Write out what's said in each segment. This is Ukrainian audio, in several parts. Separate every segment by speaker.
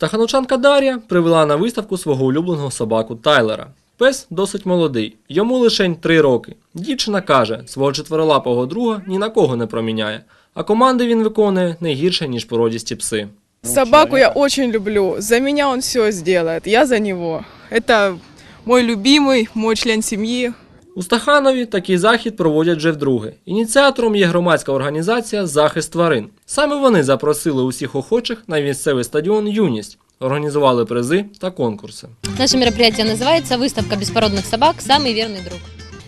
Speaker 1: Стахановчанка Дар'я привела на виставку свого улюбленого собаку Тайлера. Пес досить молодий, йому лише три роки. Дівчина каже, свого четверолапого друга ні на кого не проміняє, а команди він виконує не гірше, ніж породісті пси.
Speaker 2: Собаку я очень люблю. За меня он все сделает. Я за него. Это мой любимый, мой член семьи.
Speaker 1: У Стаханові такий захід проводять вже вдруге. Ініціатором є громадська організація Захист тварин. Саме вони запросили усіх охочих на місцевий стадіон Юність, організували призи та конкурси.
Speaker 3: Наше мероприятие называется «Выставка беспородных собак. Самый верный друг».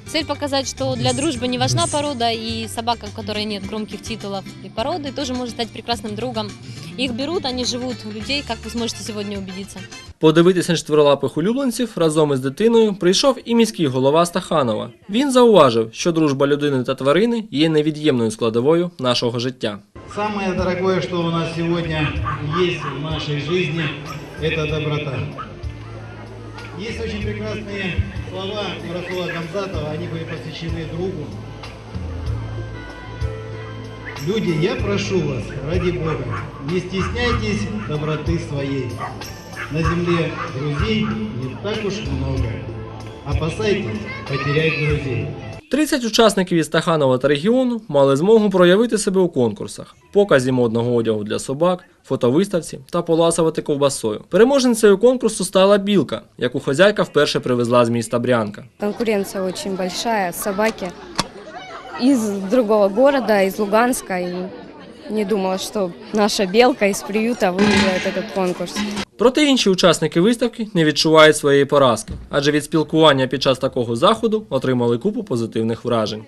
Speaker 3: Цель показать, что для дружбы не важна порода, и собака, у которой нет громких титулов и породы, тоже может стать прекрасным другом. Их берут, они живут у людей, как вы сможете сегодня убедиться.
Speaker 1: Подивитися на чотирилапих улюбленців разом із дитиною прийшов і міський голова Стаханова. Він зауважив, що дружба людини та тварини є невід'ємною складовою нашого життя.
Speaker 4: Самое дорогое, что у нас сегодня есть в нашей жизни, это доброта. Есть очень прекрасные слова у Расула Гамзатова, они были посвящены другу. Люди, я прошу вас, ради Бога, не стесняйтесь доброты своей. На земле друзей не так уж много. Опасайтесь потерять друзей.
Speaker 1: 30 учасників із Стаханова та регіону мали змогу проявити себе у конкурсах, показі модного одягу для собак, фотовиставці та поласувати ковбасою. Переможницею конкурсу стала білка, яку хазяйка вперше привезла з міста Брянка.
Speaker 5: Конкуренция очень большая, собаки из другого города, из Луганска. И не думала, що наша білка із приюта виграє цей конкурс.
Speaker 1: Проте інші учасники виставки не відчувають своєї поразки, адже від спілкування під час такого заходу отримали купу позитивних вражень.